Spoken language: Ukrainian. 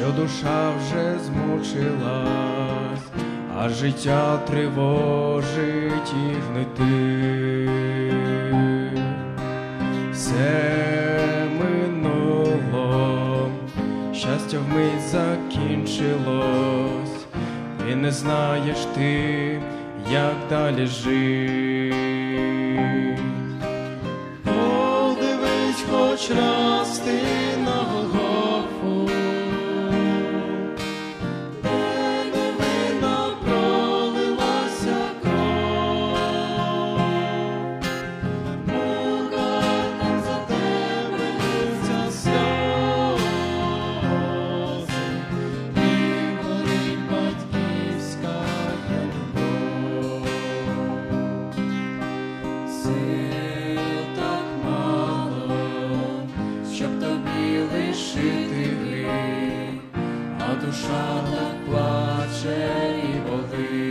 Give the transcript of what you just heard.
що душа вже змучилась, а життя тривожить і гнити. Все минуло, щастя вмить закінчилось, і не знаєш ти, як далі жити. Подивись хоч раз ти. душа так плаче і болить.